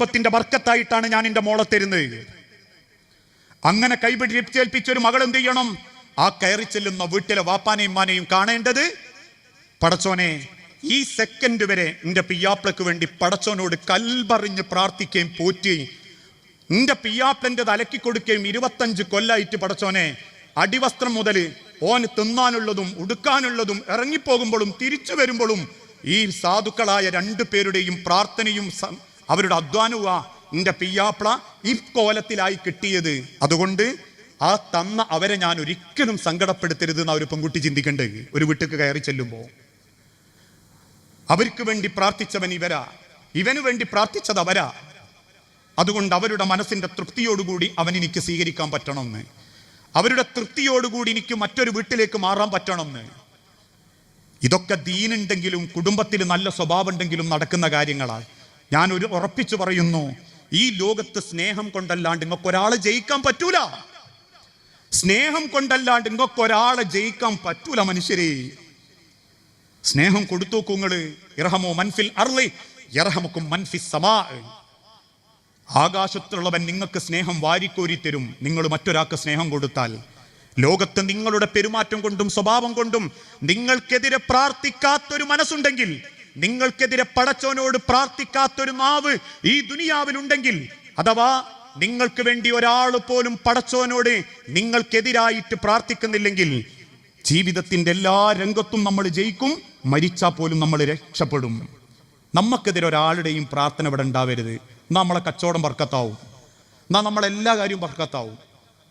കുടുംബത്തിന്റെ വർക്കത്തായിട്ടാണ് ഞാൻ എന്റെ മോളെ തരുന്നത്. അങ്ങനെ കൈപിടിച്ചേൽപ്പിച്ച ഒരു മകൾ എന്ത് ചെയ്യണം? ആ കയറി ചെല്ലുന്ന വീട്ടിലെ വാപ്പാനെയും മാനെയും കാണേണ്ടത് പടച്ചോനെ ഈ സെക്കൻഡ് വരെ എന്റെ പിയ്യാപ്പിളക്ക് വേണ്ടി പടച്ചോനോട് കൽപറിഞ്ഞ് പ്രാർത്ഥിക്കുകയും പോറ്റുകയും നിന്റെ പിയാപ്ലന്റെ തലക്കി കൊടുക്കുകയും ഇരുപത്തഞ്ച് കൊല്ലായിട്ട് പടച്ചോനെ അടിവസ്ത്രം മുതൽ ഓന് തിന്നാനുള്ളതും ഉടുക്കാനുള്ളതും ഇറങ്ങിപ്പോകുമ്പോഴും തിരിച്ചു വരുമ്പോഴും ഈ സാധുക്കളായ രണ്ടു പേരുടെയും പ്രാർത്ഥനയും അവരുടെ അധ്വാനുക എന്റെ പിയ്യാപ്പിള ഈ കോലത്തിലായി കിട്ടിയത്. അതുകൊണ്ട് ആ തന്ന അവരെ ഞാൻ ഒരിക്കലും സങ്കടപ്പെടുത്തരുത് എന്ന് ഒരു പെൺകുട്ടി ചിന്തിക്കേണ്ടത് ഒരു വീട്ടിക്ക് കയറി ചെല്ലുമ്പോൾ അവർക്ക് വേണ്ടി പ്രാർത്ഥിച്ചവൻ ഇവരാ. ഇവന് വേണ്ടി പ്രാർത്ഥിച്ചത് അവരാ. അതുകൊണ്ട് അവരുടെ മനസ്സിന്റെ തൃപ്തിയോടുകൂടി അവൻ എനിക്ക് സ്വീകരിക്കാൻ പറ്റണമെന്ന് അവരുടെ തൃപ്തിയോടുകൂടി എനിക്ക് മറ്റൊരു വീട്ടിലേക്ക് മാറാൻ പറ്റണമെന്ന് ഇതൊക്കെ ദീനുണ്ടെങ്കിലും കുടുംബത്തിൽ നല്ല സ്വഭാവം ഉണ്ടെങ്കിലും നടക്കുന്ന കാര്യങ്ങളാണ് ഞാൻ ഒരു ഉറപ്പിച്ചു പറയുന്നു ഈ ലോകത്ത് സ്നേഹം കൊണ്ടല്ലാണ്ട് നിങ്ങൾക്ക് ഒരാളെ ജയിക്കാൻ പറ്റൂല. സ്നേഹം കൊണ്ടല്ലാണ്ട് നിങ്ങൾക്ക് ഒരാളെ ജയിക്കാൻ പറ്റൂല മനുഷ്യരെ. സ്നേഹം കൊടുത്തു നിങ്ങൾ. ഇറഹമോ മൻഫിൽ അർലി ഇറഹമുക്കും മൻഫിൽ സമാ. ആകാശത്തുള്ളവൻ നിങ്ങൾക്ക് സ്നേഹം വാരിക്കോരി തരും. നിങ്ങൾ മറ്റൊരാൾക്ക് സ്നേഹം കൊടുത്താൽ. ലോകത്ത് നിങ്ങളുടെ പെരുമാറ്റം കൊണ്ടും സ്വഭാവം കൊണ്ടും നിങ്ങൾക്കെതിരെ പ്രാർത്ഥിക്കാത്തൊരു മനസ്സുണ്ടെങ്കിൽ നിങ്ങൾക്കെതിരെ പടച്ചോനോട് പ്രാർത്ഥിക്കാത്തൊരു മാവ് ഈ ദുനിയാവിലുണ്ടെങ്കിൽ അഥവാ നിങ്ങൾക്ക് വേണ്ടി ഒരാൾ പോലും പടച്ചോനോട് നിങ്ങൾക്കെതിരായിട്ട് പ്രാർത്ഥിക്കുന്നില്ലെങ്കിൽ ജീവിതത്തിന്റെ എല്ലാ രംഗത്തും നമ്മൾ ജയിക്കും മരിച്ചാൽ പോലും നമ്മൾ രക്ഷപ്പെടും. നമുക്കെതിരെ ഒരാളുടെയും പ്രാർത്ഥന ഇവിടെ ഉണ്ടാവരുത്. നമ്മളെ കച്ചവടം വർക്കത്താവും. എന്നാ നമ്മളെല്ലാ കാര്യവും വർക്കത്താവും.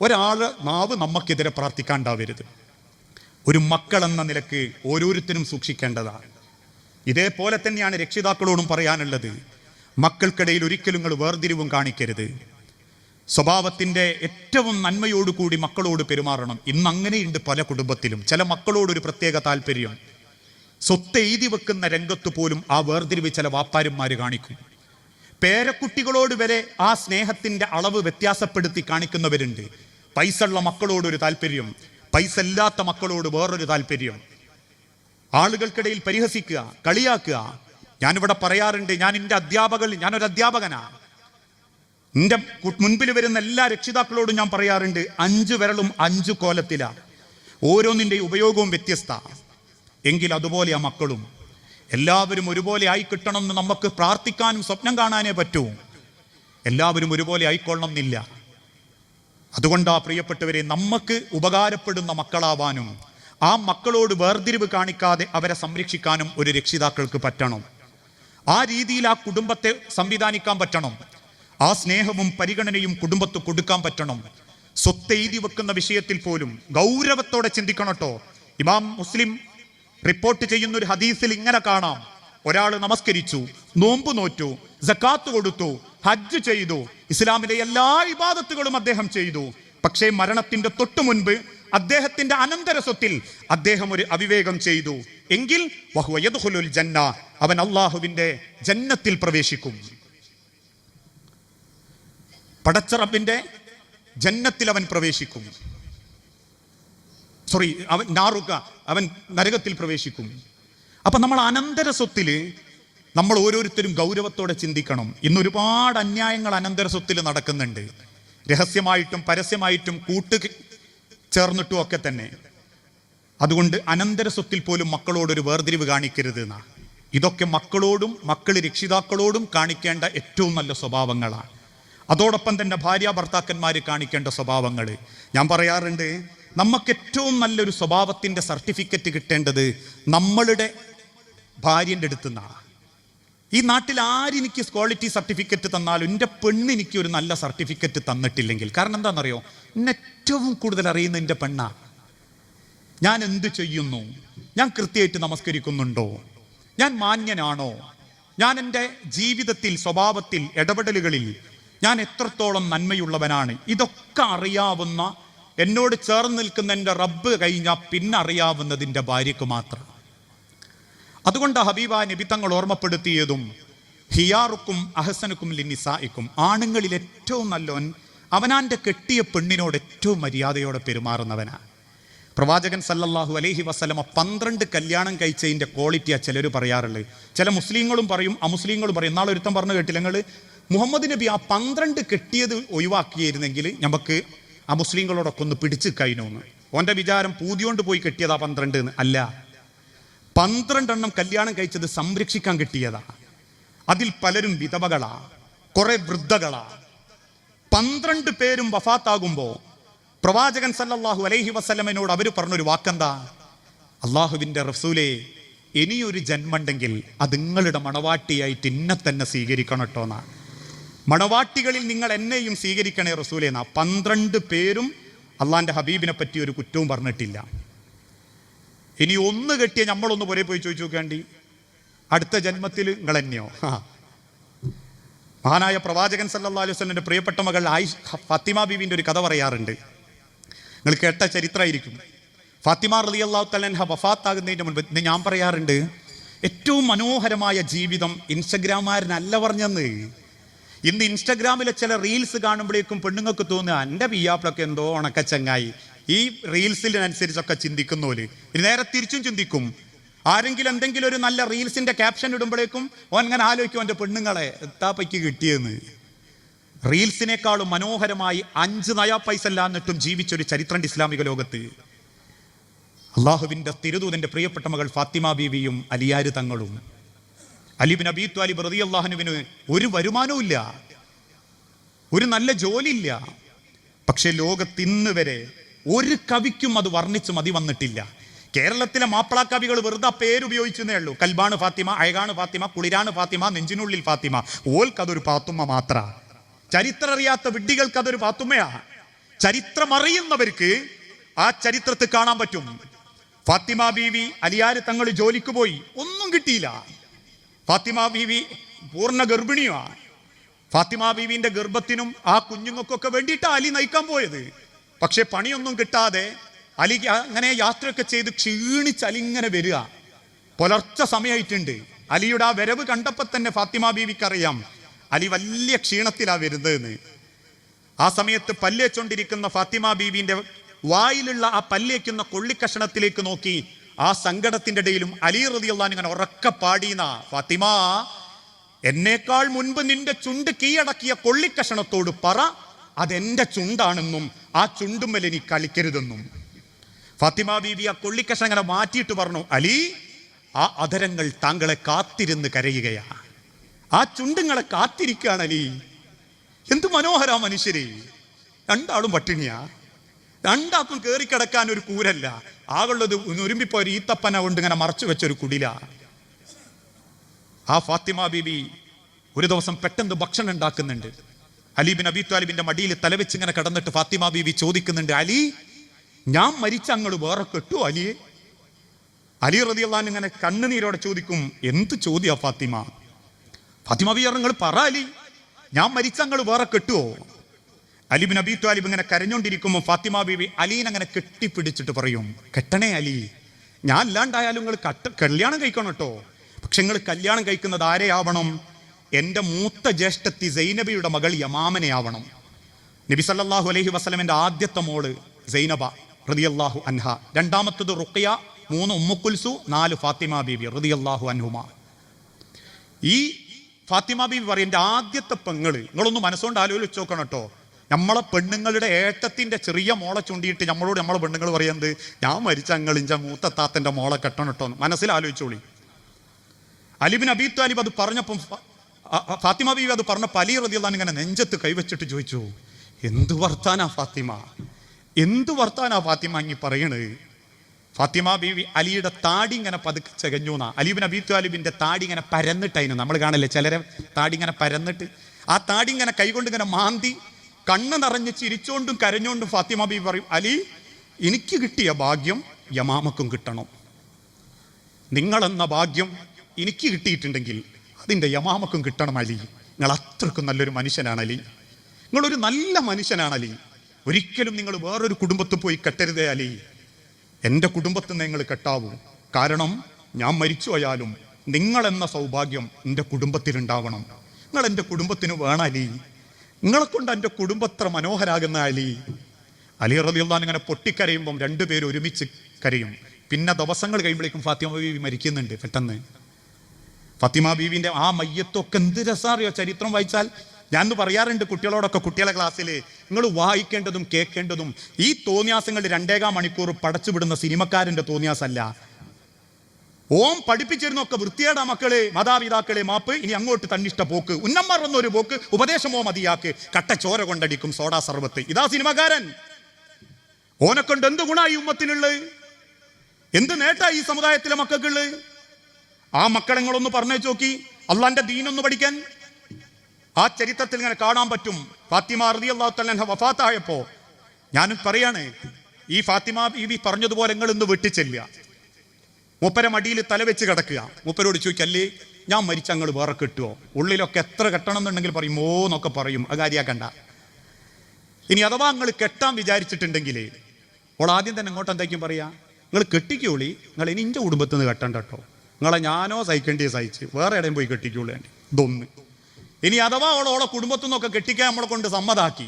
ഒരാൾ നാവ് നമുക്കെതിരെ പ്രാർത്ഥിക്കാണ്ടാവരുത്. ഒരു മക്കൾ എന്ന നിലയ്ക്ക് ഓരോരുത്തരും സൂക്ഷിക്കേണ്ടതാണ്. ഇതേപോലെ തന്നെയാണ് രക്ഷിതാക്കളോടും പറയാനുള്ളത്. മക്കൾക്കിടയിൽ ഒരിക്കലും നിങ്ങൾ വേർതിരിവും കാണിക്കരുത്. സ്വഭാവത്തിന്റെ ഏറ്റവും നന്മയോടുകൂടി മക്കളോട് പെരുമാറണം. ഇന്ന് അങ്ങനെയുണ്ട് പല കുടുംബത്തിലും. ചില മക്കളോട് ഒരു പ്രത്യേക താല്പര്യം. സ്വത്ത് എഴുതി വെക്കുന്ന രംഗത്ത് പോലും ആ വേർതിരിവ് ചില വാപ്പാരന്മാർ കാണിക്കും. പേരക്കുട്ടികളോട് വരെ ആ സ്നേഹത്തിന്റെ അളവ് വ്യത്യാസപ്പെടുത്തി കാണിക്കുന്നവരുണ്ട്. പൈസ ഉള്ള മക്കളോടൊരു താല്പര്യം. പൈസ ഇല്ലാത്ത മക്കളോട് വേറൊരു താല്പര്യം. ആളുകൾക്കിടയിൽ പരിഹസിക്കുക കളിയാക്കുക. ഞാനിവിടെ പറയാറുണ്ട് ഞാൻ എന്റെ അധ്യാപകൻ ഞാനൊരു അധ്യാപകനാ. എന്റെ മുൻപിൽ വരുന്ന എല്ലാ രക്ഷിതാക്കളോടും ഞാൻ പറയാറുണ്ട് അഞ്ച് വിരലും അഞ്ച് കോലത്തിലാണ് ഓരോന്നിന്റെ ഉപയോഗവും വ്യത്യസ്ത. എങ്കിൽ അതുപോലെ ആ മക്കളും. എല്ലാവരും ഒരുപോലെ ആയി കിട്ടണം എന്ന് നമുക്ക് പ്രാർത്ഥിക്കാനും സ്വപ്നം കാണാനേ പറ്റൂ. എല്ലാവരും ഒരുപോലെ ആയിക്കൊള്ളണം എന്നില്ല. അതുകൊണ്ടാ പ്രിയപ്പെട്ടവരെ നമുക്ക് ഉപകാരപ്പെടുന്ന മക്കളാവാനും ആ മക്കളോട് വേർതിരിവ് കാണിക്കാതെ അവരെ സംരക്ഷിക്കാനും ഒരു രക്ഷിതാക്കൾക്ക് പറ്റണം. ആ രീതിയിൽ ആ കുടുംബത്തെ സംവിധാനിക്കാൻ പറ്റണം. ആ സ്നേഹവും പരിഗണനയും കുടുംബത്ത് കൊടുക്കാൻ പറ്റണം. സ്വത്ത് എഴുതി വെക്കുന്ന വിഷയത്തിൽ പോലും ഗൗരവത്തോടെ ചിന്തിക്കണട്ടോ. ഇമാം മുസ്ലിം റിപ്പോർട്ട് ചെയ്യുന്ന ഒരു ഹദീസിൽ ഇങ്ങനെ കാണാം. ഒരാൾ നമസ്കരിച്ചു നോമ്പ് നോറ്റു ജക്കാത്ത് കൊടുത്തു ഹജ്ജ് ചെയ്തു ഇസ്ലാമിലെ എല്ലാ ഇബാദത്തുകളും അദ്ദേഹം ചെയ്തു. പക്ഷേ മരണത്തിന്റെ തൊട്ടു മുൻപ് അദ്ദേഹത്തിന്റെ അനന്തര സ്വത്തിൽ അദ്ദേഹം ഒരു അവിവേകം ചെയ്തു. എങ്കിൽ ജന്ന അവൻ അള്ളാഹുവിന്റെ ജന്നത്തിൽ പ്രവേശിക്കും. പടച്ചറബിന്റെ ജന്നത്തിൽ അവൻ പ്രവേശിക്കും. സോറി അവൻ നാറുക അവൻ നരകത്തിൽ പ്രവേശിക്കും. അപ്പൊ നമ്മൾ അനന്തര സ്വത്തിൽ നമ്മൾ ഓരോരുത്തരും ഗൗരവത്തോടെ ചിന്തിക്കണം. ഇന്ന് ഒരുപാട് അന്യായങ്ങൾ അനന്തര സ്വത്തിൽ നടക്കുന്നുണ്ട്. രഹസ്യമായിട്ടും പരസ്യമായിട്ടും കൂട്ട് ചേർന്നിട്ടും ഒക്കെ തന്നെ. അതുകൊണ്ട് അനന്തര സ്വത്തിൽ പോലും മക്കളോടൊരു വേർതിരിവ് കാണിക്കരുത് എന്നാ ഇതൊക്കെ മക്കളോടും മക്കൾ രക്ഷിതാക്കളോടും കാണിക്കേണ്ട ഏറ്റവും നല്ല സ്വഭാവങ്ങളാണ്. അതോടൊപ്പം തന്നെ ഭാര്യ ഭർത്താക്കന്മാർ കാണിക്കേണ്ട സ്വഭാവങ്ങൾ ഞാൻ പറയാറുണ്ട് നമുക്ക് ഏറ്റവും നല്ലൊരു സ്വഭാവത്തിന്റെ സർട്ടിഫിക്കറ്റ് കിട്ടേണ്ടത് നമ്മളുടെ ഭാര്യന്റെ അടുത്ത് നിന്നാണ് ഈ നാട്ടിൽ ആരെനിക്ക് ക്വാളിറ്റി സർട്ടിഫിക്കറ്റ് തന്നാലും എന്റെ പെണ്ണ് എനിക്ക് ഒരു നല്ല സർട്ടിഫിക്കറ്റ് തന്നിട്ടില്ലെങ്കിൽ. കാരണം എന്താണെന്നറിയോ? ഏറ്റവും കൂടുതൽ അറിയുന്ന എന്റെ പെണ്ണാ. ഞാൻ എന്ത് ചെയ്യുന്നു? ഞാൻ കൃത്യമായിട്ട് നമസ്കരിക്കുന്നുണ്ടോ? ഞാൻ മാന്യനാണോ? ഞാൻ എന്റെ ജീവിതത്തിൽ സ്വഭാവത്തിൽ ഇടപെടലുകളിൽ ഞാൻ എത്രത്തോളം നന്മയുള്ളവനാണ്? ഇതൊക്കെ അറിയാവുന്ന എന്നോട് ചേർന്ന് നിൽക്കുന്ന എന്റെ റബ്ബ് കഴിഞ്ഞാൽ പിന്നെ അറിയാവുന്നതിന്റെ ഭാര്യക്ക് മാത്രം. അതുകൊണ്ട് ഹബീബ നബി തങ്ങൾ ഓർമ്മപ്പെടുത്തിയതും ഹിയാറുക്കും അഹസനുക്കും ലിന്നിസായിക്കും ആണുങ്ങളിൽ ഏറ്റവും നല്ലവൻ അവനാന്റെ കെട്ടിയ പെണ്ണിനോട് ഏറ്റവും മര്യാദയോടെ പെരുമാറുന്നവനാണ് പ്രവാചകൻ സല്ലല്ലാഹു അലൈഹി വസ്ലമ പന്ത്രണ്ട് കല്യാണം കഴിച്ചതിന്റെ ക്വാളിറ്റിയാ ചിലർ പറയാറുള്ളത് ചില മുസ്ലിങ്ങളും പറയും അമുസ്ലിങ്ങളും പറയും. നാളെ ഒരുത്തം പറഞ്ഞു കേട്ടില്ല ഞങ്ങൾ മുഹമ്മദ് നബി ആ പന്ത്രണ്ട് കെട്ടിയത് ഒഴിവാക്കിയിരുന്നെങ്കിൽ നമുക്ക് ആ മുസ്ലിങ്ങളോടൊക്കെ ഒന്ന് പിടിച്ച് കഴിഞ്ഞോന്ന്. ഓന്റെ വിചാരം പൂതിയോണ്ട് പോയി കെട്ടിയതാ പന്ത്രണ്ട് എന്ന്. അല്ല. പന്ത്രണ്ടെണ്ണം കല്യാണം കഴിച്ചത് സംരക്ഷിക്കാൻ കിട്ടിയതാ. അതിൽ പലരും വിധവകളാ കുറെ വൃദ്ധകളാ. പന്ത്രണ്ട് പേരും വഫാത്താകുമ്പോ പ്രവാചകൻ സല്ലാഹു അലൈഹി വസല്ലമനോട് അവർ പറഞ്ഞൊരു വാക്കെന്താ? അള്ളാഹുവിന്റെ റസൂലെ ഇനിയൊരു ജന്മണ്ടെങ്കിൽ അത് നിങ്ങളുടെ മണവാട്ടിയായിട്ട് എന്നെ തന്നെ സ്വീകരിക്കണം കേട്ടോ എന്നാ മണവാട്ടികളിൽ നിങ്ങൾ എന്നെയും സ്വീകരിക്കണേ റസൂലേന്നാ. പന്ത്രണ്ട് പേരും അള്ളാന്റെ ഹബീബിനെ പറ്റി ഒരു കുറ്റവും പറഞ്ഞിട്ടില്ല. ഇനി ഒന്ന് കെട്ടിയ നമ്മളൊന്ന് പുരയിൽ പോയി ചോദിച്ചു നോക്കേണ്ടി അടുത്ത ജന്മത്തിൽ നിങ്ങൾ തന്നെയോ മഹാനായ പ്രവാചകൻ സല്ലാ അലൈഹി വസല്ലമയുടെ പ്രിയപ്പെട്ട മകൾ ആയിഷ ഫാത്തിമ ബീവിന്റെ ഒരു കഥ പറയാറുണ്ട്. നിങ്ങൾ കേട്ട ചരിത്രമായിരിക്കും. ഫാത്തിമ റലി അള്ളാഹു തലൻഹ വഫാത്താകുന്നതിന് മുൻപ് ഞാൻ പറയാറുണ്ട് ഏറ്റവും മനോഹരമായ ജീവിതം ഇൻസ്റ്റഗ്രാമുകാരനല്ല പറഞ്ഞെന്ന്. ഇന്ന് ഇൻസ്റ്റഗ്രാമിലെ ചില റീൽസ് കാണുമ്പോഴേക്കും പെണ്ണുങ്ങൾക്ക് തോന്നുക എന്റെ പിയാപ്പിളൊക്കെ എന്തോ ഉണക്കച്ചങ്ങായി ഈ റീൽസിനനുസരിച്ചൊക്കെ ചിന്തിക്കുന്നോൽ. നേരെ തിരിച്ചും ചിന്തിക്കും. ആരെങ്കിലും എന്തെങ്കിലും ഒരു നല്ല റീൽസിന്റെ ക്യാപ്ഷൻ ഇടുമ്പോഴേക്കും ഓൻ അങ്ങനെ ആലോചിക്കും എന്റെ പെണ്ണുങ്ങളെ എത്താപ്പയ്ക്ക് കിട്ടിയെന്ന്? റീൽസിനേക്കാളും മനോഹരമായി അഞ്ച് നയാ പൈസ എന്നിട്ടും ജീവിച്ചൊരു ചരിത്രം ഇസ്ലാമിക ലോകത്ത്. അള്ളാഹുവിന്റെ തിരുദൂതന്റെ പ്രിയപ്പെട്ട മകൾ ഫാത്തിമ ബീവിയും അലിയാര് തങ്ങളും. അലിബിൻ അബീ ത്വാലിബ് റതി അള്ളാഹുനുവിന് ഒരു വരുമാനവും ഇല്ല. ഒരു നല്ല ജോലിയില്ല. പക്ഷെ ലോകത്ത് ഇന്ന് വരെ ഒരു കവിക്കും അത് വർണിച്ച് മതി വന്നിട്ടില്ല. കേരളത്തിലെ മാപ്പിള കവികൾ വെറുതെ പേരുപയോഗിച്ചതേ ഉള്ളൂ. കൽബാണ് ഫാത്തിമ അയകാണ് ഫാത്തിമ കുളിരാണ് ഫാത്തിമ നെഞ്ചിനുള്ളിൽ ഫാത്തിമ. ഓൽക്കതൊരു പാത്തുമ്മ മാത്ര. ചരിത്രം അറിയാത്ത വിഡ്ഢികൾക്ക് അതൊരു പാത്തുമ്മയാ ചരിത്രം അറിയുന്നവർക്ക് ആ ചരിത്രത്തിൽ കാണാൻ പറ്റും. ഫാത്തിമ ബീവി അലിയാര് തങ്ങൾ ജോലിക്ക് പോയി. ഒന്നും കിട്ടിയില്ല. ഫാത്തിമ ബീവി പൂർണ ഗർഭിണിയാണ് ഫാത്തിമ ബീവിന്റെ ഗർഭത്തിനും ആ കുഞ്ഞുങ്ങൾക്കൊക്കെ വേണ്ടിയിട്ടാണ് അലി നയിക്കാൻ പോയത്. പക്ഷെ പണിയൊന്നും കിട്ടാതെ അലി അങ്ങനെ യാത്രയൊക്കെ ചെയ്ത് ക്ഷീണിച്ച് അലിങ്ങനെ വരിക. പുലർച്ച സമയമായിട്ടുണ്ട് അലിയുടെ ആ വരവ് കണ്ടപ്പോൾ തന്നെ ഫാത്തിമ ബീവിക്ക് അറിയാം അലി വലിയ ക്ഷീണത്തിലാ വരുന്നതെന്ന്. ആ സമയത്ത് പല്ലേച്ചോണ്ടിരിക്കുന്ന ഫാത്തിമ ബീവിന്റെ വായിലുള്ള ആ പല്ലേക്കുന്ന കൊള്ളിക്കഷണത്തിലേക്ക് നോക്കി. ആ സങ്കടത്തിന്റെ ഇടയിലും അലി റതിയുള്ള ഇങ്ങനെ ഉറക്ക പാടീന ഫാത്തിമ എന്നേക്കാൾ മുൻപ് നിന്റെ ചുണ്ട് കീഴടക്കിയ കൊള്ളിക്കഷണത്തോട് പറ അതെന്റെ ചുണ്ടാണെന്നും ആ ചുണ്ടുമ്മൽ ഇനി കളിക്കരുതെന്നും. ഫാത്തിമ ബീബി ആ കൊള്ളിക്കഷണം അങ്ങനെ മാറ്റിയിട്ട് പറഞ്ഞു അലി ആ അധരങ്ങൾ താങ്കളെ കാത്തിരുന്ന് കരയുകയാ. ആ ചുണ്ടുങ്ങളെ കാത്തിരിക്കുകയാണ് അലി. എന്ത് മനോഹര മനുഷ്യരെ. രണ്ടാളും പട്ടിണിയാ. രണ്ടാക്കും കയറി കിടക്കാൻ ഒരു കൂരല്ല. ആകുള്ളത് ഒരുമ്പിപ്പോ ഒരു ഈത്തപ്പന കൊണ്ട് ഇങ്ങനെ മറച്ചു വെച്ചൊരു കുടില. ആ ഫാത്തിമ ബീബി ഒരു ദിവസം പെട്ടെന്ന് ഭക്ഷണം ഉണ്ടാക്കുന്നുണ്ട്. അലീബിൻ അബി താലിബിന്റെ മടിയിൽ തലവെച്ച് ഇങ്ങനെ കടന്നിട്ട് ഫാത്തിമ ബീവി ചോദിക്കുന്നുണ്ട് അലി ഞാൻ മരിച്ച അങ്ങൾ വേറെ കെട്ടു അലിയെ അലി റതി അള്ളഹാൻ ഇങ്ങനെ കണ്ണുനീരോടെ ചോദിക്കും എന്ത് ചോദ്യ ഫാത്തിമ? ഫാത്തിമ ബി നിങ്ങൾ പറ അലി ഞാൻ മരിച്ച അങ്ങൾ വേറെ കെട്ടുവോ അലിബിൻ അബി താലിബ് ഇങ്ങനെ കരഞ്ഞോണ്ടിരിക്കുമ്പോൾ ഫാത്തിമ ബീവി അലീൻ അങ്ങനെ കെട്ടിപ്പിടിച്ചിട്ട് പറയും കെട്ടണേ അലി ഞാൻ അല്ലാണ്ടായാലും നിങ്ങൾ കല്യാണം കഴിക്കണം കേട്ടോ പക്ഷെ നിങ്ങൾ കല്യാണം കഴിക്കുന്നത് ആരെയാവണം? എന്റെ മൂത്ത ജ്യേഷ്ഠത്തി സൈനബിയുടെ മകൾ യമാമനയാവണം നബി സല്ലാഹു അലഹി വസ്ലമിന്റെ ആദ്യത്തെ മോൾ സൈനബ റളിയല്ലാഹു അൻഹ. രണ്ടാമത്തത് റുഖിയ മൂന്ന് ഉമ്മുക്കുൽസു നാല് ഫാത്തിമ ബീബി റളിയല്ലാഹു അൻഹുമ. ഈ ഫാത്തിമ ബീബി പറയും എന്റെ ആദ്യത്തെ പെങ്ങൾ. നിങ്ങളൊന്ന് മനസ്സുകൊണ്ട് ആലോചിച്ച് നോക്കണം കേട്ടോ. നമ്മളെ പെണ്ണുങ്ങളുടെ ഏട്ടത്തിന്റെ ചെറിയ മോളെ ചൂണ്ടിയിട്ട് നമ്മളോട് നമ്മളെ പെണ്ണുങ്ങൾ പറയുന്നത് ഞാൻ മരിച്ച അങ്ങളിഞ്ച മൂത്ത താത്തന്റെ മോളെ കെട്ടണം കേട്ടോ. മനസ്സിൽ ആലോചിച്ചോളി. അലിബിൻ അബീ താലിബ് അത് പറഞ്ഞപ്പം ഫാത്തിമ ബീവി അത് പറഞ്ഞ പലി റതിയുള്ള ഇങ്ങനെ നെഞ്ചത്ത് കൈവച്ചിട്ട് ചോദിച്ചു എന്ത് വർത്താനാ ഫാത്തിമ? എന്ത് വർത്താനാ ഫാത്തിമ അങ്ങി പറയണത് ഫാത്തിമ ബീവി അലിയുടെ താടി ഇങ്ങനെ പതുക്കെ ചകഞ്ഞു എന്നാ. അലീബിൻ അബീ താലിബിന്റെ താടി ഇങ്ങനെ പരന്നിട്ടായിരുന്നു നമ്മൾ കാണല്ലേ ചിലരെ താടി ഇങ്ങനെ പരന്നിട്ട്. ആ താടി ഇങ്ങനെ കൈകൊണ്ട് ഇങ്ങനെ മാന്തി കണ്ണ് നിറഞ്ഞ് ചിരിച്ചോണ്ടും കരഞ്ഞോണ്ടും ഫാത്തിമ ബീവി പറയും അലി എനിക്ക് കിട്ടിയ ഭാഗ്യം യമാമക്കും കിട്ടണം. നിങ്ങളെന്ന ഭാഗ്യം എനിക്ക് കിട്ടിയിട്ടുണ്ടെങ്കിൽ അതിന്റെ യമാമക്കും കിട്ടണം അലി. നിങ്ങൾ അത്രക്കും നല്ലൊരു മനുഷ്യനാണ് അലി. നിങ്ങളൊരു നല്ല മനുഷ്യനാണ് അലി. ഒരിക്കലും നിങ്ങൾ വേറൊരു കുടുംബത്തിൽ പോയി കെട്ടരുതേ അലി. എന്റെ കുടുംബത്തിൽ നിന്ന് നിങ്ങൾ കെട്ടാവൂ. കാരണം ഞാൻ മരിച്ചു പോയാലും നിങ്ങളെന്ന സൗഭാഗ്യം എന്റെ കുടുംബത്തിലുണ്ടാവണം. നിങ്ങൾ എന്റെ കുടുംബത്തിന് വേണം അലി. നിങ്ങളെ കൊണ്ട് എന്റെ കുടുംബത്ര മനോഹരാകുന്ന അലി. അലി റബിയുള്ള ഇങ്ങനെ പൊട്ടിക്കരയുമ്പം രണ്ടുപേരും ഒരുമിച്ച് കരയും. പിന്നെ ദിവസങ്ങൾ കഴിയുമ്പോഴേക്കും ഫാത്തിമ ബീവി മരിക്കുന്നുണ്ട് പെട്ടെന്ന്. ഫാത്തിമ ബീവിന്റെ ആ മയ്യത്തൊക്കെ എന്ത് രസാറിയോ ചരിത്രം വായിച്ചാൽ. ഞാൻ പറയാറുണ്ട് കുട്ടികളോടൊക്കെ കുട്ടികളെ ക്ലാസ്സിൽ നിങ്ങൾ വായിക്കേണ്ടതും കേൾക്കേണ്ടതും ഈ തോന്നിയാസങ്ങൾ രണ്ടേകാം മണിക്കൂർ പടച്ചുവിടുന്ന സിനിമക്കാരന്റെ തോന്നിയാസല്ല. ഓം പഠിപ്പിച്ചിരുന്നൊക്കെ വൃത്തിയേടാ മക്കളെ മാതാപിതാക്കളെ മാപ്പ് ഇനി അങ്ങോട്ട് തന്നിഷ്ട പോക്ക്. ഉന്നമ്മർ എന്നൊരു പോക്ക് ഉപദേശമോ മതിയാക്ക്. കട്ട ചോര കൊണ്ടടിക്കും സോഡാ സർവത്ത്. ഇതാ സിനിമക്കാരൻ. ഓനെക്കൊണ്ട് കൊണ്ട് എന്ത് ഗുണായി ഉമ്മത്തിനുള്ളത്? എന്ത് നേട്ടാ ഈ സമുദായത്തിലെ മക്കൾക്കുള്ളത്? ആ മക്കളെങ്ങളൊന്ന് പറഞ്ഞു നോക്കി. അള്ളാന്റെ ദീനൊന്ന് പഠിക്കാൻ. ആ ചരിത്രത്തിൽ ഇങ്ങനെ കാണാൻ പറ്റും. ഫാത്തിമ റതി അള്ളാഹു വഫാത്തായപ്പോ ഞാനും പറയാണ് ഈ ഫാത്തിമ ബീവി പറഞ്ഞതുപോലെ നിങ്ങൾ ഇന്ന് വെട്ടിച്ചെല്ലുക. മൂപ്പര മടിയിൽ തലവെച്ച് കിടക്കുക. മൂപ്പരോട് ചോദിക്കല്ലേ ഞാൻ മരിച്ച അങ്ങ് വേറെ കിട്ടുമോ ഉള്ളിലൊക്കെ എത്ര കെട്ടണം എന്നുണ്ടെങ്കിൽ പറയും ഓ എന്നൊക്കെ പറയും. അത് കാര്യാക്കണ്ട ഇനി അഥവാ നിങ്ങൾ കെട്ടാൻ വിചാരിച്ചിട്ടുണ്ടെങ്കിൽ ഓൾ ആദ്യം തന്നെ ഇങ്ങോട്ട് എന്തായിരിക്കും പറയാ? നിങ്ങൾ കെട്ടിക്കോളി. നിങ്ങൾ ഇനി എന്റെ കുടുംബത്തിൽ നിന്ന് കെട്ടണ്ട കേട്ടോ. നിങ്ങളെ ഞാനോ സഹിക്കേണ്ടിയ സഹിച്ച് വേറെ ഇടയും പോയി കെട്ടിക്കോളി ഇതൊന്ന്. ഇനി അഥവാ അവളെ ഓളെ കുടുംബത്തു നിന്നൊക്കെ കെട്ടിക്കാൻ നമ്മളെ കൊണ്ട് സമ്മതാക്കി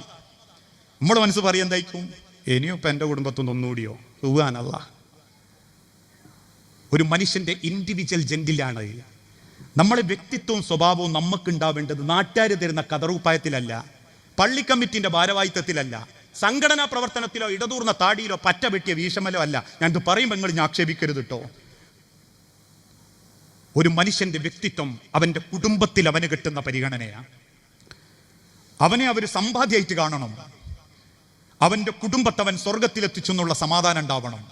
നമ്മുടെ മനസ്സ് പറയും എന്തായിക്കും ഇനിയും ഇപ്പം എന്റെ കുടുംബത്തു നിന്ന് ഒന്നുകൂടിയോ? ഒരു മനുഷ്യന്റെ ഇൻഡിവിജ്വൽ ജെന്റിലാണ് നമ്മളെ വ്യക്തിത്വവും സ്വഭാവവും നമുക്കുണ്ടാവേണ്ടത് നാട്ടുകാർ തരുന്ന കതറുപ്പായത്തിലല്ല പള്ളി കമ്മിറ്റിന്റെ ഭാരവാഹിത്വത്തിലല്ല സംഘടനാ പ്രവർത്തനത്തിലോ ഇടതൂർന്ന താടിയിലോ പറ്റ വെട്ടിയ വീഷമലോ അല്ല. ഞാൻ ഇത് പറയുമ്പോൾ നിങ്ങൾ ഞാൻ ആക്ഷേപിക്കരുത് കേട്ടോ ഒരു മനുഷ്യന്റെ വ്യക്തിത്വം അവന്റെ കുടുംബത്തിൽ അവന് കിട്ടുന്ന പരിഗണനയാണ് അവനെ അവർ സമ്പാദ്യമായിട്ട് കാണണം. അവന്റെ കുടുംബത്തെ അവൻ സ്വർഗത്തിലെത്തിച്ചു എന്നുള്ള സമാധാനം ഉണ്ടാവണം.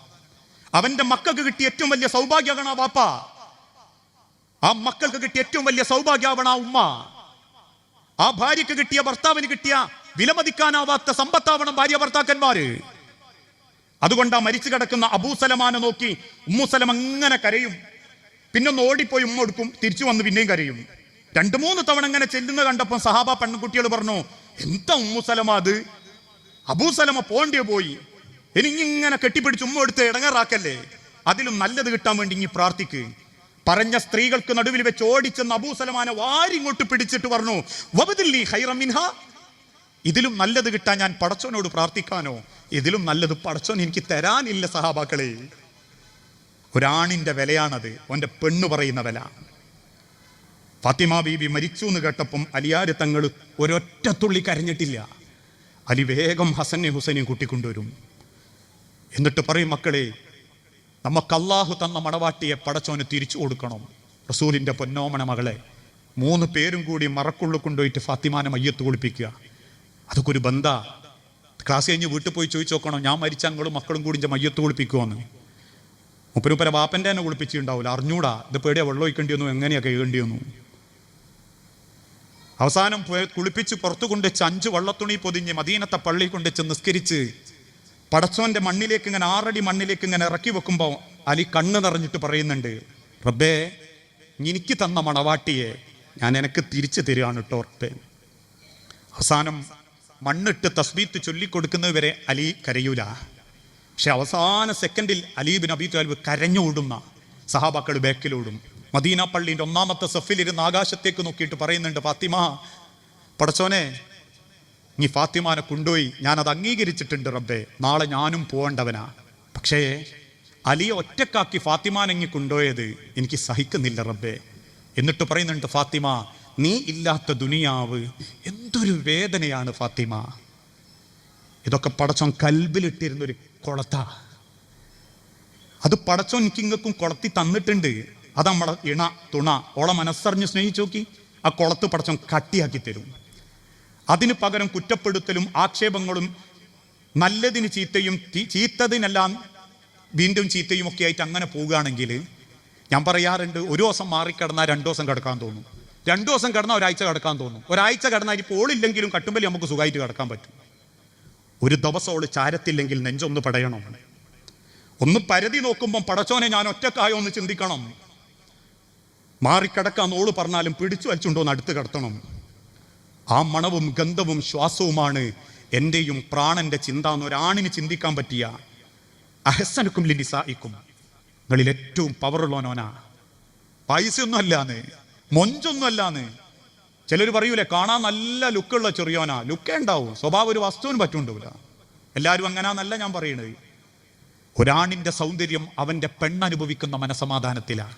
അവന്റെ മക്കൾക്ക് കിട്ടിയ ഏറ്റവും വലിയ സൗഭാഗ്യമാണ് ആ വാപ്പ. ആ മക്കൾക്ക് കിട്ടിയ ഏറ്റവും വലിയ സൗഭാഗ്യമാവണം ആ ഉമ്മ. ആ ഭാര്യക്ക് കിട്ടിയ ഭർത്താവിന് കിട്ടിയ വിലമതിക്കാനാവാത്ത സമ്പത്താവണം ഭാര്യ ഭർത്താക്കന്മാര്. അതുകൊണ്ട് ആ മരിച്ചു കിടക്കുന്ന അബൂസലമാനെ നോക്കി ഉമ്മുസലം അങ്ങനെ കരയും. പിന്നൊന്ന് ഓടിപ്പോയി ഉമ്മ എടുക്കും തിരിച്ചു വന്ന് പിന്നെയും കരയും. രണ്ടു മൂന്ന് തവണ ഇങ്ങനെ ചെല്ലുന്ന കണ്ടപ്പോൾ സഹാബ പെൺകുട്ടികൾ പറഞ്ഞു എന്താ ഉമ്മുസലമ അത്? അബൂസലമ പോണ്ടേ പോയി. ഇനി ഇങ്ങനെ കെട്ടിപ്പിടിച്ച് ഉമ്മ എടുത്ത് ഇടങ്ങാറാക്കല്ലേ? അതിലും നല്ലത് കിട്ടാൻ വേണ്ടി ഇനി പ്രാർത്ഥിക്ക്. പറഞ്ഞ സ്ത്രീകൾക്ക് നടുവിൽ വെച്ച് ഓടിച്ചെന്ന് അബൂസലമാനെ വാരിങ്ങോട്ട് പിടിച്ചിട്ട് പറഞ്ഞു വബദില്ലി ഹൈറമിൻഹ ഇതിലും നല്ലത് കിട്ടാൻ ഞാൻ പടച്ചോനോട് പ്രാർത്ഥിക്കാനോ? ഇതിലും നല്ലത് പടച്ചോൻ എനിക്ക് തരാനില്ല സഹാബാക്കളെ. ഒരാണിന്റെ വിലയാണത്. ഓന്റെ പെണ്ണ് പറയുന്ന വില. ഫാത്തിമ ബീബി മരിച്ചു എന്ന് കേട്ടപ്പം അലിയാര് തങ്ങൾ ഒരൊറ്റ തുള്ളി കരഞ്ഞിട്ടില്ല. അലി വേഗം ഹസനെ ഹുസനെയും കൂട്ടിക്കൊണ്ടുവരും. എന്നിട്ട് പറയും മക്കളെ നമുക്ക് അള്ളാഹു തന്ന മണവാട്ടിയെ പടച്ചോന് തിരിച്ചു കൊടുക്കണം. റസൂലിന്റെ പൊന്നോമന മകളെ മൂന്ന് പേരും കൂടി മറക്കുള്ളു കൊണ്ടുപോയിട്ട് ഫാത്തിമാനെ മയ്യത്ത് കുളിപ്പിക്കുക. അതൊക്കെ ഒരു ബന്ധ. ക്ലാസ് കഴിഞ്ഞ് വീട്ടിൽ പോയി ചോദിച്ചു നോക്കണം ഞാൻ മരിച്ച അങ്ങളും മക്കളും കൂടി മയ്യത്ത് കുളിപ്പിക്കുമെന്ന് മുപ്പരുപ്പര വാപ്പന്റെ തന്നെ കുളിപ്പിച്ചിട്ടുണ്ടാവില്ല അറിഞ്ഞൂടാ. ഇത് പേടിയാ വെള്ളം ഒഴിക്കേണ്ടി വന്നു എങ്ങനെയാ കഴുകേണ്ടി വന്നു? അവസാനം കുളിപ്പിച്ച് പുറത്തു കൊണ്ടുവച്ച് അഞ്ച് വള്ളത്തുണി പൊതിഞ്ഞ് മദീനത്തെ പള്ളി കൊണ്ടുവച്ച് നിസ്കരിച്ച് പടച്ചോന്റെ മണ്ണിലേക്ക് ഇങ്ങനെ ആറടി മണ്ണിലേക്ക് ഇങ്ങനെ ഇറക്കി വെക്കുമ്പോൾ അലി കണ്ണ് നിറഞ്ഞിട്ട് പറയുന്നുണ്ട് റബ്ബേ എനിക്ക് തന്ന മണവാട്ടിയെ ഞാൻ എനിക്ക് തിരിച്ചു തരികയാണ് കേട്ടോ റബ്ബേ. അവസാനം മണ്ണിട്ട് തസ്ബീത്ത് ചൊല്ലിക്കൊടുക്കുന്നത് വരെ അലി കരയൂല. പക്ഷെ അവസാന സെക്കൻഡിൽ അലീബിൻ അബി താലിബ് കരഞ്ഞോടുന്ന സഹാബാക്കൾ ബാക്കിലോടും. മദീന പള്ളിന്റെ ഒന്നാമത്തെ സഫിലിരുന്ന് ആകാശത്തേക്ക് നോക്കിയിട്ട് പറയുന്നുണ്ട് ഫാത്തിമ പടച്ചോനെ നീ ഫാത്തിമാനെ കൊണ്ടുപോയി. ഞാനത് അംഗീകരിച്ചിട്ടുണ്ട് റബ്ബേ. നാളെ ഞാനും പോകേണ്ടവനാ. പക്ഷേ അലിയെ ഒറ്റക്കാക്കി ഫാത്തിമാനെങ്ങി കൊണ്ടുപോയത് എനിക്ക് സഹിക്കുന്നില്ല റബ്ബേ. എന്നിട്ട് പറയുന്നുണ്ട് ഫാത്തിമ നീ ഇല്ലാത്ത ദുനിയാവ് എന്തൊരു വേദനയാണ് ഫാത്തിമ. ഇതൊക്കെ പടച്ചോൻ കൽബിലിട്ടിരുന്നൊരു കുളത്ത. അത് പടച്ചോൻ കിങ്ങക്കും കുളത്തി തന്നിട്ടുണ്ട്. അത് നമ്മുടെ ഇണ തുണ ഓളെ മനസ്സറിഞ്ഞ് സ്നേഹിച്ചു നോക്കി. ആ കൊളത്ത് പടച്ചോൻ കട്ടിയാക്കി തരും. അതിന് പകരം കുറ്റപ്പെടുത്തലും ആക്ഷേപങ്ങളും നല്ലതിന് ചീത്തയും ചീത്തതിനെല്ലാം വീണ്ടും ചീത്തയും ഒക്കെ ആയിട്ട് അങ്ങനെ പോവുകയാണെങ്കിൽ ഞാൻ പറയാറുണ്ട് ഒരു ദിവസം മാറിക്കിടന്നാൽ രണ്ടു ദിവസം കിടക്കാൻ തോന്നും. രണ്ടു ദിവസം കിടന്നാൽ ഒരാഴ്ച കിടക്കാൻ തോന്നും. ഒരാഴ്ച കിടന്നാൽ ഇപ്പോൾ ഓളില്ലെങ്കിലും കട്ടുമ്പലി നമുക്ക് സുഖമായിട്ട് കിടക്കാൻ പറ്റും. ഒരു ദിവസം അവൾ ചാരത്തില്ലെങ്കിൽ നെഞ്ചൊന്ന് പടയണം. ഒന്ന് പരതി നോക്കുമ്പം പടച്ചോനെ ഞാൻ ഒറ്റക്കായോ ഒന്ന് ചിന്തിക്കണം. മാറിക്കിടക്കാൻ പറഞ്ഞാലും പിടിച്ചു വലിച്ചുണ്ടോ എന്ന് അടുത്ത് കിടത്തണം. ആ മണവും ഗന്ധവും ശ്വാസവുമാണ് എന്റെയും പ്രാണന്റെ ചിന്ത എന്ന് ഒരാണിന് ചിന്തിക്കാൻ പറ്റിയ. അഹസനക്കും ലിനിസായിക്കും നിങ്ങളിൽ ഏറ്റവും പവറുള്ളവനോനാ പൈസയൊന്നും അല്ലാന്ന് മൊഞ്ചൊന്നും അല്ലാന്ന് ചിലർ പറയൂലേ കാണാൻ നല്ല ലുക്കുള്ള ചെറിയോനാ. ലുക്കേ ഉണ്ടാവും സ്വഭാവം ഒരു വസ്തുവിന് പറ്റുണ്ടാവില്ല എല്ലാവരും അങ്ങനാന്നല്ല ഞാൻ പറയണത്. ഒരാണിന്റെ സൗന്ദര്യം അവന്റെ പെണ്ണനുഭവിക്കുന്ന മനസമാധാനത്തിലാണ്